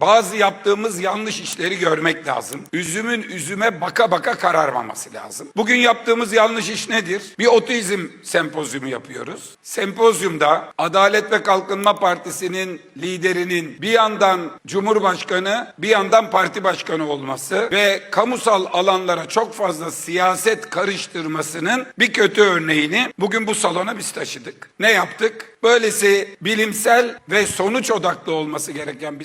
bazı yaptığımız yanlış işleri görmek lazım. Üzümün üzüme baka baka kararmaması lazım. Bugün yaptığımız yanlış iş nedir? Bir otizm sempozyumu yapıyoruz. Sempozyumda Adalet ve Kalkınma Partisi'nin liderinin bir yandan Cumhurbaşkanı bir yandan parti başkanı olması ve kamusal alanlara çok fazla siyaset karıştırmasının bir kötü örneğini bugün bu salona biz taşıdık. Ne yaptık? Böylesi bilimsel ve sonuç odaklı olması gereken bir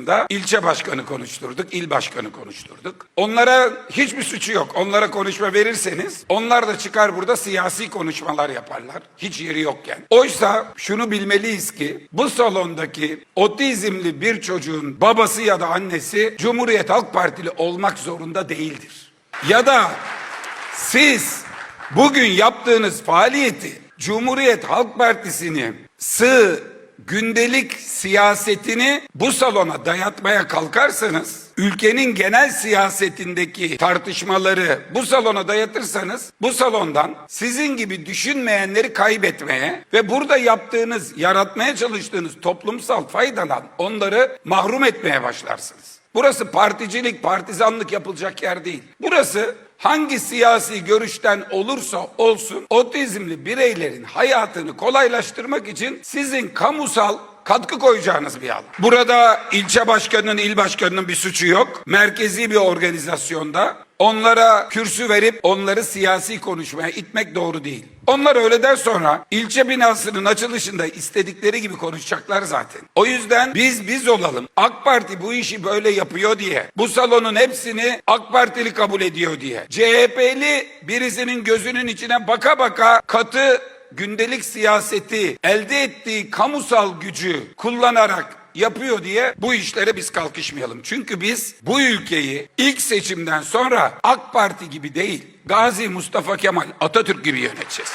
sempozyumda ilçe başkanı konuşturduk, il başkanı konuşturduk. Onlara hiçbir suçu yok. Onlara konuşma verirseniz onlar da çıkar burada siyasi konuşmalar yaparlar. Hiç yeri yokken. Oysa şunu bilmeliyiz ki bu salondaki otizmli bir çocuğun babası ya da annesi Cumhuriyet Halk Partili olmak zorunda değildir. Ya da siz bugün yaptığınız faaliyeti Cumhuriyet Halk Partisi'ni sığ gündelik siyasetini bu salona dayatmaya kalkarsanız ülkenin genel siyasetindeki tartışmaları bu salona dayatırsanız bu salondan sizin gibi düşünmeyenleri kaybetmeye ve burada yaptığınız yaratmaya çalıştığınız toplumsal faydadan onları mahrum etmeye başlarsınız. Burası particilik, partizanlık yapılacak yer değil. Burası hangi siyasi görüşten olursa olsun otizmli bireylerin hayatını kolaylaştırmak için sizin kamusal katkı koyacağınız bir alan. Burada ilçe başkanının, il başkanının bir suçu yok. Merkezi bir organizasyonda onlara kürsü verip onları siyasi konuşmaya itmek doğru değil. Onlar öğleden sonra ilçe binasının açılışında istedikleri gibi konuşacaklar zaten. O yüzden biz biz olalım. AK Parti bu işi böyle yapıyor diye. Bu salonun hepsini AK Partili kabul ediyor diye. CHP'li birisinin gözünün içine baka baka katı gündelik siyaseti elde ettiği kamusal gücü kullanarak yapıyor diye bu işlere biz kalkışmayalım. Çünkü biz bu ülkeyi ilk seçimden sonra AK Parti gibi değil Gazi Mustafa Kemal Atatürk gibi yöneteceğiz.